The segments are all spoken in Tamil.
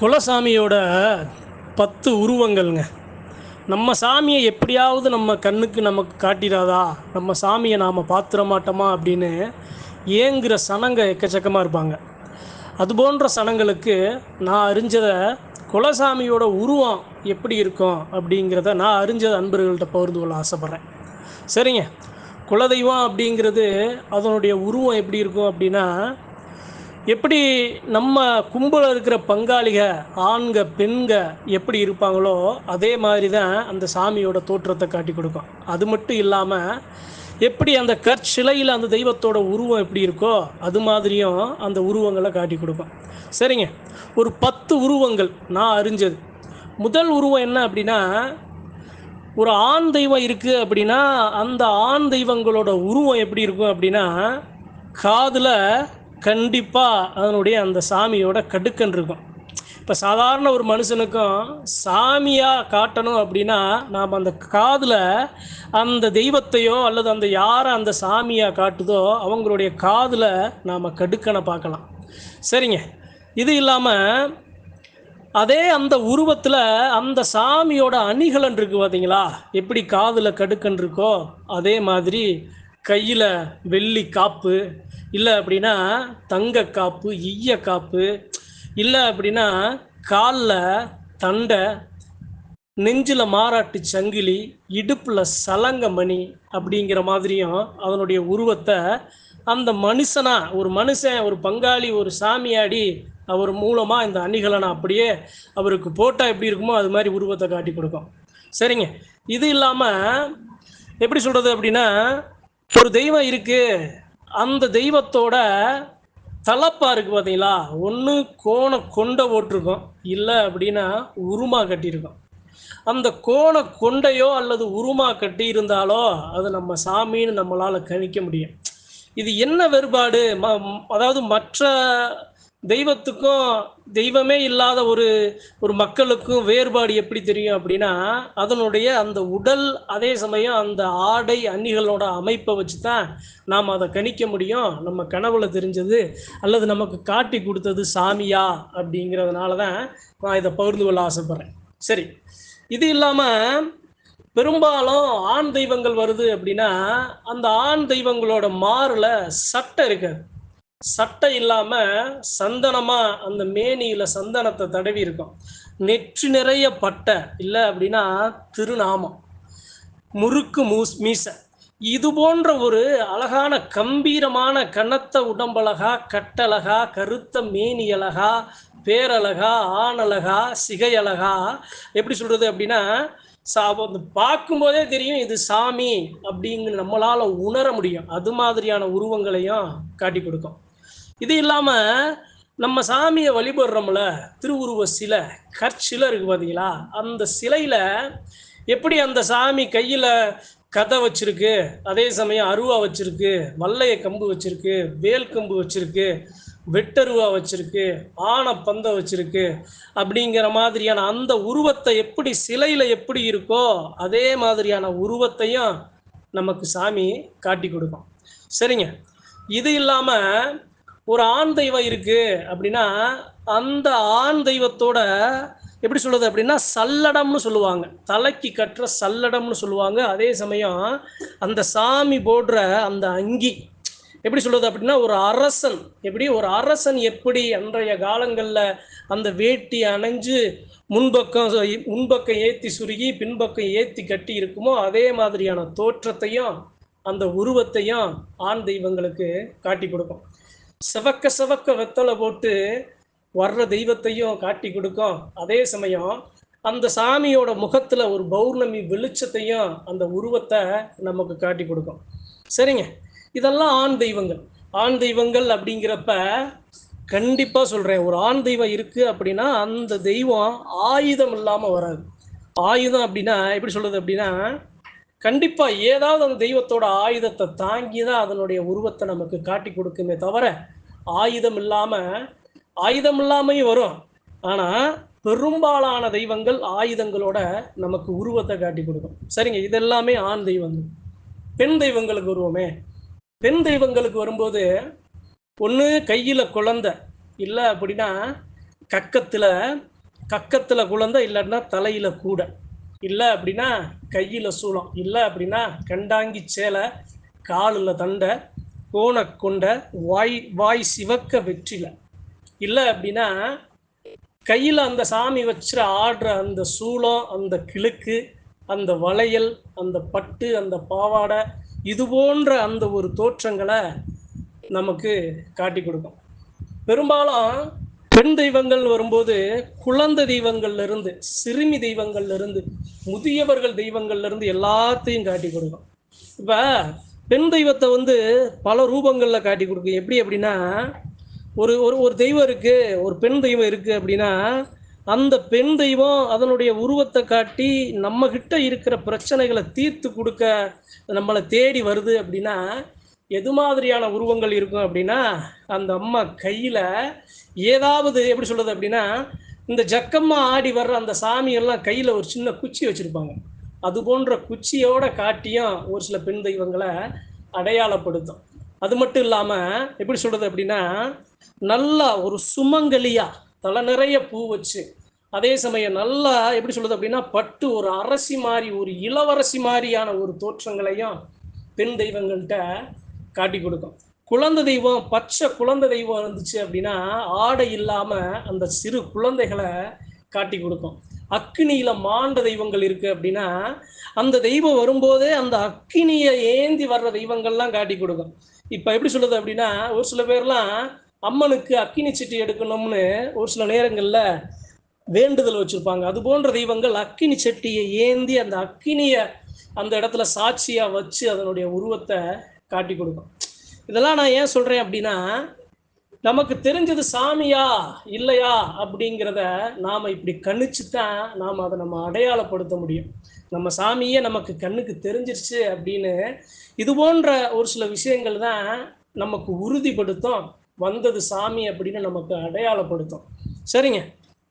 குலசாமியோட பத்து உருவங்கள்ங்க. நம்ம சாமியை எப்படியாவது நம்ம கண்ணுக்கு நமக்கு காட்டிடாதா நம்ம சாமியை நாம் பார்த்துட மாட்டோமா அப்படின்னு ஏங்குற சனங்க எக்கச்சக்கமாக இருப்பாங்க. அது போன்ற சனங்களுக்கு நான் அறிஞ்சதை குலசாமியோட உருவம் எப்படி இருக்கும் அப்படிங்கிறத நான் அறிஞ்சதை அன்பர்கள்ட்ட பகிர்ந்து கொள்ள ஆசைப்பட்றேன். சரிங்க. குலதெய்வம் அப்படிங்கிறது அதனுடைய உருவம் எப்படி இருக்கும் அப்படின்னா எப்படி நம்ம கும்பலில் இருக்கிற பங்காளிக ஆண்க பெண்க எப்படி இருப்பாங்களோ அதே மாதிரி தான் அந்த சாமியோட தோற்றத்தை காட்டி கொடுக்கும். அது மட்டும் இல்லாமல் எப்படி அந்த கற்சிலையில் அந்த தெய்வத்தோட உருவம் எப்படி இருக்கோ அது மாதிரியும் அந்த உருவங்களை காட்டி கொடுக்கும். சரிங்க. ஒரு பத்து உருவங்கள் நான் அறிஞ்சது. முதல் உருவம் என்ன அப்படின்னா ஒரு ஆண் தெய்வம் இருக்குது அப்படின்னா அந்த ஆண் தெய்வங்களோட உருவம் எப்படி இருக்கும் அப்படின்னா காதில் கண்டிப்பாக அதனுடைய அந்த சாமியோட கடுக்கன் இருக்கும். இப்போ சாதாரண ஒரு மனுஷனுக்கும் சாமியாக காட்டணும் அப்படின்னா நாம் அந்த காதில் அந்த தெய்வத்தையோ அல்லது அந்த யாரை அந்த சாமியாக காட்டுதோ அவங்களுடைய காதில் நாம் கடுக்கனை பார்க்கலாம். சரிங்க. இது இல்லாமல் அதே அந்த உருவத்தில் அந்த சாமியோட அணிகலன் இருக்குது பார்த்தீங்களா எப்படி காதில் கடுக்கன் இருக்கோ அதே மாதிரி கையில் வெள்ளி காப்பு இல்லை அப்படின்னா தங்க காப்பு ஈய காப்பு இல்லை அப்படின்னா காலில் தண்டை நெஞ்சில் மாறாட்டு சங்கிலி இடுப்பில் சலங்க மணி அப்படிங்கிற மாதிரியும் அதனுடைய உருவத்தை அந்த மனுஷனா ஒரு மனுஷன் ஒரு பங்காளி ஒரு சாமியாடி அவர் மூலமாக இந்த அணிகலனை அப்படியே அவருக்கு போட்டால் எப்படி இருக்குமோ அது மாதிரி உருவத்தை காட்டி கொடுக்கும். சரிங்க. இது இல்லாமல் எப்படி சொல்கிறது அப்படின்னா ஒரு தெய்வம் இருக்குது அந்த தெய்வத்தோட தலப்பா இருக்குது பார்த்தீங்களா ஒன்று கோண கொண்டை போட்டிருக்கோம். இல்லை அப்படின்னா உருமா கட்டியிருக்கோம். அந்த கோண கொண்டையோ அல்லது உருமா கட்டி இருந்தாலோ அது நம்ம சாமின்னு நம்மளால் கணிக்க முடியும். இது என்ன வேறுபாடு? ம அதாவது மற்ற தெய்வத்துக்கும் தெய்வமே இல்லாத ஒரு ஒரு மக்களுக்கும் வேறுபாடு எப்படி தெரியும் அப்படின்னா அதனுடைய அந்த உடல் அதே சமயம் அந்த ஆடை அணிகளோட அமைப்பை வச்சு தான் நாம் அதை கணிக்க முடியும். நம்ம கனவுல தெரிஞ்சது அல்லது நமக்கு காட்டி கொடுத்தது சாமியா அப்படிங்கிறதுனால தான் நான் இதை பகிர்ந்து கொள்ள ஆசைப்பட்றேன். சரி. இது இல்லாமல் பெரும்பாலும் ஆண் தெய்வங்கள் வருது அப்படின்னா அந்த ஆண் தெய்வங்களோட மாறில் சட்டை இருக்காது. சட்டை இல்லாமல் சந்தனமாக அந்த மேனியில் சந்தனத்தை தடவி இருக்கும். நெற்றி நிறைய பட்டை இல்லை அப்படின்னா திருநாமம். முறுக்கு மூஸ் மீசை. இது போன்ற ஒரு அழகான கம்பீரமான கனத்த உடம்பழகா கட்டழகா கருத்த மேனி அழகா பேரழகா ஆணழகா சிகையழகா எப்படி சொல்கிறது அப்படின்னா சா அந்த பார்க்கும்போதே தெரியும் இது சாமி அப்படிங்கிற நம்மளால் உணர முடியும். அது மாதிரியான உருவங்களையும் காட்டி கொடுக்கும். இது இல்லாமல் நம்ம சாமியை வழிபடுறோம்ல திருவுருவ சிலை கற்சிலை இருக்கு பார்த்தீங்களா அந்த சிலையில் எப்படி அந்த சாமி கையில் கதை வச்சிருக்கு அதே சமயம் அருவா வச்சிருக்கு வல்லைய கம்பு வச்சிருக்கு வேல் கம்பு வச்சிருக்கு வெட்டருவா வச்சிருக்கு ஆனை பந்தை வச்சிருக்கு அப்படிங்கிற மாதிரியான அந்த உருவத்தை எப்படி சிலையில் எப்படி இருக்கோ அதே மாதிரியான உருவத்தையும் நமக்கு சாமி காட்டி கொடுக்கும். சரிங்க. இது இல்லாமல் ஒரு ஆண் தெய்வம் இருக்கு அப்படின்னா அந்த ஆண் தெய்வத்தோட எப்படி சொல்றது அப்படின்னா சல்லடம்னு சொல்லுவாங்க. தலைக்கு கட்டுற சல்லடம்னு சொல்லுவாங்க. அதே சமயம் அந்த சாமி போடுற அந்த அங்கி எப்படி சொல்றது அப்படின்னா ஒரு அரசன் எப்படி ஒரு அரசன் எப்படி அன்றைய காலங்களில் அந்த வேட்டி அணைஞ்சு முன்பக்கம் முன்பக்கம் ஏற்றி சுருகி பின்பக்கம் ஏற்றி கட்டி இருக்குமோ அதே மாதிரியான தோற்றத்தையும் அந்த உருவத்தையும் ஆண் தெய்வங்களுக்கு காட்டி கொடுக்கும். செவக்க சிவக்க வெத்தலை போட்டு வர்ற தெய்வத்தையும் காட்டி கொடுக்கும். அதே சமயம் அந்த சாமியோட முகத்தில் ஒரு பௌர்ணமி வெளிச்சத்தையும் அந்த உருவத்தை நமக்கு காட்டி கொடுக்கும். சரிங்க? இதெல்லாம் ஆண் தெய்வங்கள். ஆண் தெய்வங்கள் அப்படிங்கிறப்ப கண்டிப்பாக சொல்கிறேன் ஒரு ஆண் தெய்வம் இருக்குது அப்படின்னா அந்த தெய்வம் ஆயுதம் இல்லாமல் வராது. ஆயுதம் அப்படின்னா எப்படி சொல்கிறது அப்படின்னா கண்டிப்பாக ஏதாவது அந்த தெய்வத்தோட ஆயுதத்தை தாங்கி தான் அதனுடைய உருவத்தை நமக்கு காட்டி கொடுக்குமே தவிர ஆயுதம் இல்லாமல் ஆயுதம் இல்லாமையும் வரும். ஆனால் பெரும்பாலான தெய்வங்கள் ஆயுதங்களோட நமக்கு உருவத்தை காட்டி கொடுக்கும். சரிங்க இதெல்லாமே ஆண் தெய்வங்கள். பெண் தெய்வங்களுக்கு வருவோமே. பெண் தெய்வங்களுக்கு வரும்போது ஒன்று கையில் குழந்தை இல்லை அப்படின்னா கக்கத்தில் கக்கத்தில் குழந்தை இல்லைன்னா தலையில் கூட. இல்லை அப்படின்னா கையில் சூளம் இல்லை அப்படின்னா கண்டாங்கி சேலை காலில் தண்டை கோண கொண்ட வாய் வாய் சிவக்க வெற்றில. இல்லை அப்படின்னா கையில் அந்த சாமி வச்சுற ஆடுற அந்த சூளம் அந்த கிழக்கு அந்த வளையல் அந்த பட்டு அந்த பாவாடை இது போன்ற அந்த ஒரு தோற்றங்களை நமக்கு காட்டி கொடுக்கும். பெரும்பாலும் பெண் தெய்வங்கள் வரும்போது குழந்தை தெய்வங்கள்ல இருந்து சிறுமி தெய்வங்கள்ல இருந்து முதியவர்கள் தெய்வங்கள்ல இருந்து எல்லாத்தையும் காட்டி கொடுக்கும். இப்போ பெண் தெய்வத்தை வந்து பல ரூபங்களில் காட்டி கொடுக்கும். எப்படி அப்படின்னா ஒரு ஒரு ஒரு தெய்வம் இருக்கு ஒரு பெண் தெய்வம் இருக்கு அப்படின்னா அந்த பெண் தெய்வம் அதனுடைய உருவத்தை காட்டி நம்ம கிட்ட இருக்கிற பிரச்சனைகளை தீர்த்து கொடுக்க நம்மளை தேடி வருது அப்படின்னா எது மாதிரியான உருவங்கள் இருக்கும் அப்படின்னா அந்த அம்மா கையில் ஏதாவது எப்படி சொல்கிறது அப்படின்னா இந்த ஜக்கம்மா ஆடி வர்ற அந்த சாமியெல்லாம் கையில் ஒரு சின்ன குச்சி வச்சுருப்பாங்க. அது போன்ற குச்சியோட காட்டியும் ஒரு சில பெண் தெய்வங்களை அடையாளப்படுத்தும். அது மட்டும் இல்லாமல் எப்படி சொல்கிறது அப்படின்னா நல்லா ஒரு சுமங்கலியாக தலை நிறைய பூ வச்சு அதே சமயம் நல்லா எப்படி சொல்கிறது அப்படின்னா பட்டு ஒரு அரசி மாதிரி ஒரு இளவரசி மாதிரியான ஒரு தோற்றங்களையும் பெண் தெய்வங்கள்கிட்ட காட்டி கொடுக்கும். குழந்தை தெய்வம் பச்சை குழந்தை தெய்வம் இருந்துச்சு அப்படின்னா ஆடை இல்லாம அந்த சிறு குழந்தைகளை காட்டி கொடுக்கும். அக்கினியில் மாண்ட தெய்வங்கள் இருக்கு அப்படின்னா அந்த தெய்வம் வரும்போதே அந்த அக்கினியை ஏந்தி வர்ற தெய்வங்கள்லாம் காட்டி கொடுக்கும். இப்ப எப்படி சொல்லுது அப்படின்னா ஒரு சில பேர்லாம் அம்மனுக்கு அக்கினி சிட்டி எடுக்கணும்னு ஒரு சில நேரங்களில் வேண்டுதல் வச்சுருப்பாங்க. அது போன்ற தெய்வங்கள் அக்கினி சட்டியை ஏந்தி அந்த அக்கினியை அந்த இடத்துல சாட்சியாக வச்சு அதனுடைய உருவத்தை காட்டி கொடுக்கும். இதெல்லாம் நான் ஏன் சொல்கிறேன் அப்படின்னா நமக்கு தெரிஞ்சது சாமியா இல்லையா அப்படிங்கிறத நாம் இப்படி கணிச்சு தான் நாம் அதை நம்ம அடையாளப்படுத்த முடியும். நம்ம சாமியே நமக்கு கண்ணுக்கு தெரிஞ்சிருச்சு அப்படின்னு இது போன்ற ஒரு சில விஷயங்கள் தான் நமக்கு உறுதிப்படுத்தும். வந்தது சாமி அப்படின்னு நமக்கு அடையாளப்படுத்தும். சரிங்க.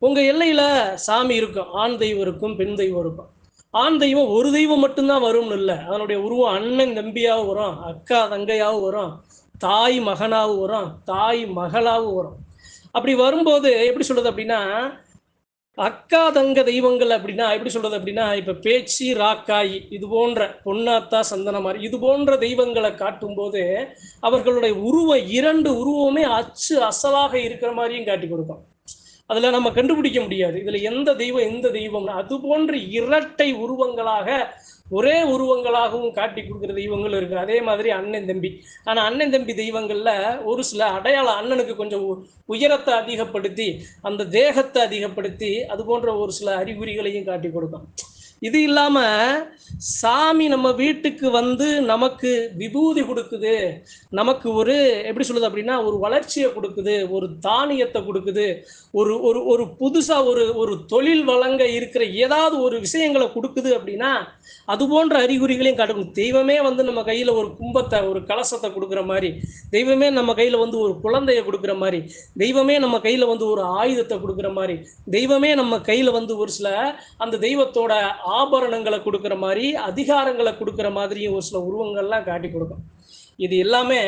உங்கள் எல்லையில் சாமி இருக்கும் ஆண் தெய்வம் இருக்கும் பெண் தெய்வம் இருக்கும். ஆண் தெய்வம் ஒரு தெய்வம் மட்டும்தான் வரும்னு இல்லை. அதனுடைய உருவம் அண்ணன் தம்பியாகவும் வரும் அக்கா தங்கையாகவும் வரும் தாய் மகனாகவும் வரும் தாய் மகளாகவும் வரும். அப்படி வரும்போது எப்படி சொல்றது அப்படின்னா அக்கா தங்க தெய்வங்கள் அப்படின்னா எப்படி சொல்றது அப்படின்னா இப்ப பேச்சு ராக்காய் இது போன்ற பொன்னாத்தா சந்தன மாதிரி இது போன்ற தெய்வங்களை காட்டும் போது அவர்களுடைய உருவம் இரண்டு உருவமே அச்சு அசலாக இருக்கிற மாதிரியும் காட்டி கொடுக்கும். அதுல நம்ம கண்டுபிடிக்க முடியாது. இதுல எந்த தெய்வம் எந்த தெய்வம் அது போன்ற இரட்டை உருவங்களாக ஒரே உருவங்களாகவும் காட்டி கொடுக்குற தெய்வங்கள் இருக்கு. அதே மாதிரி அண்ணன் தம்பி. ஆனா அண்ணன் தம்பி தெய்வங்கள்ல ஒரு சில அடையாளம் அண்ணனுக்கு கொஞ்சம் உ- உயரத்தை அதிகப்படுத்தி அந்த தேகத்தை அதிகப்படுத்தி அது போன்ற ஒரு சில அறிகுறிகளையும் காட்டி கொடுக்கும். இது இல்லாம சாமி நம்ம வீட்டுக்கு வந்து நமக்கு விபூதி கொடுக்குது. நமக்கு ஒரு எப்படி சொல்லுது அப்படின்னா ஒரு வளர்ச்சியை கொடுக்குது ஒரு தானியத்தை கொடுக்குது. ஒரு ஒரு ஒரு புதுசா ஒரு ஒரு தொழில் வழங்க இருக்கிற ஏதாவது ஒரு விஷயங்களை கொடுக்குது அப்படின்னா அது போன்ற அறிகுறிகளையும் காட்டணும் தெய்வமே வந்து நம்ம கையில ஒரு கும்பத்தை ஒரு கலசத்தை கொடுக்குற மாதிரி. தெய்வமே நம்ம கையில வந்து ஒரு குழந்தைய கொடுக்குற மாதிரி. தெய்வமே நம்ம கையில வந்து ஒரு ஆயுதத்தை கொடுக்குற மாதிரி. தெய்வமே நம்ம கையில வந்து ஒரு சில அந்த தெய்வத்தோட ஆபரணங்களை கொடுக்குற மாதிரி அதிகாரங்களை கொடுக்குற மாதிரியும் ஒரு சில உருவங்கள்லாம் காட்டி கொடுக்கும். இது எல்லாமே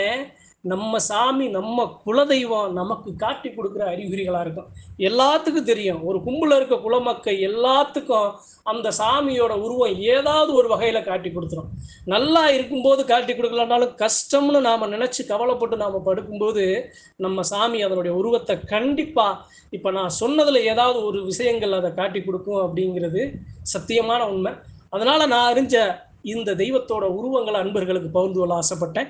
நம்ம சாமி நம்ம குலதெய்வம் நமக்கு காட்டி கொடுக்குற அறிகுறிகளாக இருக்கும். எல்லாத்துக்கும் தெரியும். ஒரு கும்பல இருக்க குலமக்கள் எல்லாத்துக்கும் அந்த சாமியோட உருவம் ஏதாவது ஒரு வகையில் காட்டி கொடுத்துரும். நல்லா இருக்கும்போது காட்டி கொடுக்கலனாலும் கஷ்டம்னு நாம் நினச்சி கவலைப்பட்டு நாம் படுக்கும்போது நம்ம சாமி அதனுடைய உருவத்தை கண்டிப்பாக இப்போ நான் சொன்னதில் ஏதாவது ஒரு விஷயங்கள் அதை காட்டி கொடுக்கும் அப்படிங்கிறது சத்தியமான உண்மை. அதனால் நான் அறிஞ்ச இந்த தெய்வத்தோட உருவங்களை அன்பர்களுக்கு பகிர்ந்து கொள்ள ஆசைப்பட்டேன்.